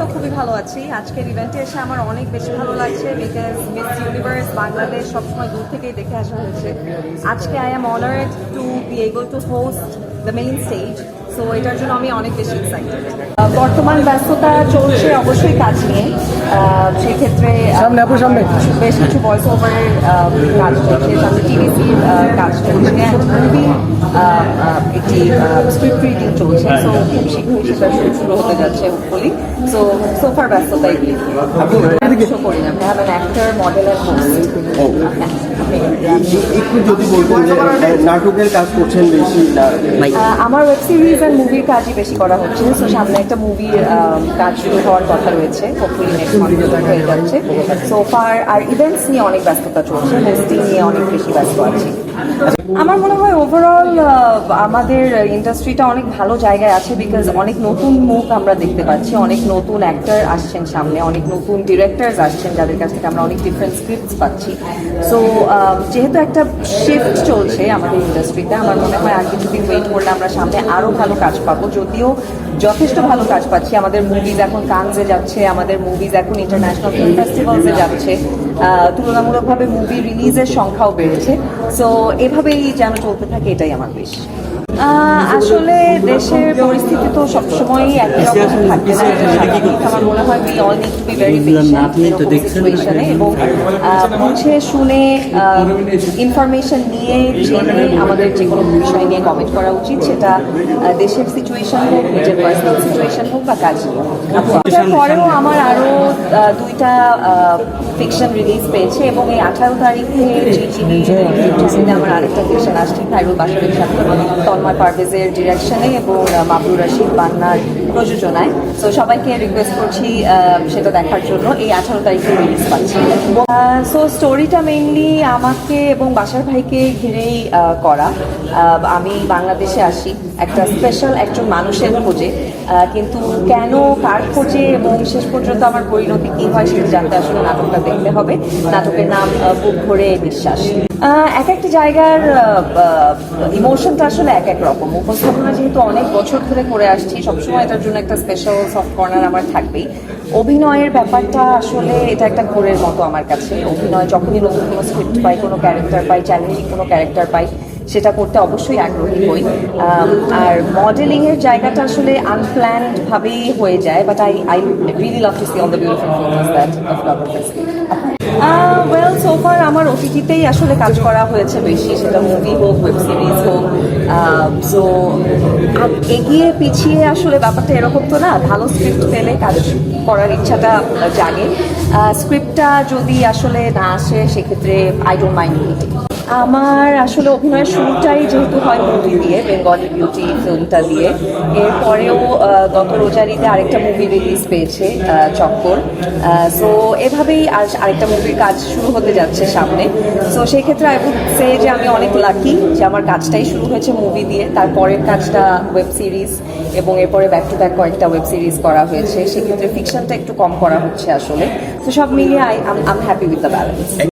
তো খুবই ভালো আছি। আজকের ইভেন্টে এসে আমার অনেক বেশি ভালো লাগছে। বিকজ মিস ইউনিভার্স বাংলাদেশ সবসময় দূর থেকেই দেখে আসা হয়েছে। আজকে I am honoured to be able to host the main stage so এটার জন্য আমি অনেক বেশি এক্সাইটেড বর্তমান ব্যস্ততা চলছে অবশ্যই কাজ নিয়ে। সেক্ষেত্রে সামনে আপু, সামনে। কিছু- বেশ কিছু ভয়েস ওভারের কাজ চলছে। সাথে টিভিসির কাজ চলছে। মুভি একটি স্ক্রিপ্ট রিডিং চলছে। সো খুব শীঘ্রই সেটা শুরু- হতে যাচ্ছে হোপফুলি সো সোফার ব্যস্ততা এগুলি। করি না। অ্যান অ্যাক্টর মডেল অ্যান্ড একটু যদি বলতেন যে নাটকের কাজ করছেন বেশি আমার ওয়েব সিরিজ আর মুভির কাজই বেশি করা হচ্ছে। সো সামনে একটা মুভির কাজ শুরু হওয়ার কথা রয়েছে। হোপফুলি নেক্সট মান্থ হয়ে যাচ্ছে। সো ফার আর ইভেন্টস নিয়ে অনেক ব্যস্ততা চলছে। হোস্টিং নিয়ে অনেক বেশি ব্যস্ত আছি। আমার মনে হয় ওভারঅল আমাদের ইন্ডাস্ট্রিটা অনেক ভালো জায়গায় আছে বিকজ অনেক নতুন মুখ আমরা দেখতে পাচ্ছি, অনেক নতুন অ্যাক্টর আসছেন সামনে, অনেক নতুন ডিরেক্টরস আসছেন যাদের কাছ থেকে আমরা অনেক ডিফারেন্ট স্ক্রিপ্টস পাচ্ছি। সো যেহেতু একটা শিফট চলছে আমাদের ইন্ডাস্ট্রিতে আমার মনে হয় আর কিছুদিন ওয়েট করলে আমরা সামনে আরও ভালো কাজ পাবো। যদিও যথেষ্ট ভালো কাজ পাচ্ছি, আমাদের মুভিজ এখন কানজে যাচ্ছে, আমাদের মুভিজ এখন ইন্টারন্যাশনাল ফিল্ম ফেস্টিভ্যালসে যাচ্ছে। তুলনামূলকভাবে মুভি রিলিজের সংখ্যাও বেড়েছে। সো এভাবেই যেন চলতে থাকে এটাই আমার বেশ আসলে দেশের পরিস্থিতি তো সবসময়ই একই রকম থাকবে না আমার মনে হয় we all need to be very সিচুয়েশনে এবং বুঝে শুনে ইনফরমেশন নিয়ে জেনে আমাদের যে কোনো বিষয় নিয়ে কমেন্ট করা উচিত সেটা দেশের সিচুয়েশন হোক নিজের পার্সোনাল সিচুয়েশন হোক বা কাজ। পরেও আমার আরও দুইটা ফিকশন রিলিজ পেয়েছে এবং এই আঠারো তারিখে আমার আরেকটা ফিকশন আসছে খাইরুল বাসারের সাথে তন্ময় পারভেজের ডিরেকশনে এবং মাবরুর রশিদ বান্নার প্রযোজনায়। তো সবাইকে রিকোয়েস্ট করছি সেটা দেখার জন্য। এই আঠারো তারিখে রিলিজ পাচ্ছি। সো স্টোরিটা মেইনলি আমাকে এবং বাসার ভাইকে ঘিরেই করা। আমি বাংলাদেশে আসি। একটা স্পেশাল একজন মানুষের খোঁজে। কিন্তু কেন, কার খোঁজে এবং শেষ পর্যন্ত আমার পরিণতি কি হয় সেটা জানতে আসলে নাটকটা দেখতে হবে। নাটকের নাম বুক ভরে বিশ্বাস এক একটা জায়গার ইমোশনটা আসলে এক এক রকম। উপস্থাপনা যেহেতু অনেক বছর ধরে করে আসছি, সবসময় এটার জন্য একটা স্পেশাল সফট কর্নার আমার থাকবেই। অভিনয়ের ব্যাপারটা আসলে এটা একটা ঘোরের মতো আমার কাছে। অভিনয়, যখনই নতুন কোনো স্ক্রিপ্ট পাই, কোনো ক্যারেক্টার পাই চ্যালেঞ্জিং কোনো ক্যারেক্টার পাই সেটা করতে অবশ্যই আগ্রহী হই। আর মডেলিং এর জায়গাটা আসলে আনপ্ল্যান্ড ভাবেই হয়ে যায় but I I really love to see all the beautiful photos that of well so far আমার ওটিটিতেই আসলে কাজ করা হয়েছে বেশি, সেটা মুভি হোক ওয়েব সিরিজ হোক। সো এগিয়ে পিছিয়ে আসলে ব্যাপারটা এরকম তো না, ভালো স্ক্রিপ্ট পেলে কাজ করার ইচ্ছাটা জাগে। স্ক্রিপ্টটা যদি আসলে না আসে, সেক্ষেত্রে আই ডোন্ট মাইন্ড আমার আসলে অভিনয়ের শুরুটাই যেহেতু হয় মুভি দিয়ে বেঙ্গলি বিউটি ফিল্মটা দিয়ে। এরপরেও গত রোজারিতে আরেকটা মুভি রিলিজ পেয়েছে চক্কর। সো এভাবেই আর আরেকটা মুভির কাজ শুরু হতে যাচ্ছে সামনে। সো সেই ক্ষেত্রে আই উড সে যে আমি অনেক লাকি যে আমার কাজটাই শুরু হয়েছে মুভি দিয়ে। তারপরের কাজটা ওয়েব সিরিজ এবং এরপরে ব্যাক টু ব্যাক কয়েকটা ওয়েব সিরিজ করা হয়েছে। সেক্ষেত্রে ফিকশনটা একটু কম করা হচ্ছে আসলে। তো সব মিলিয়ে I am happy with the balance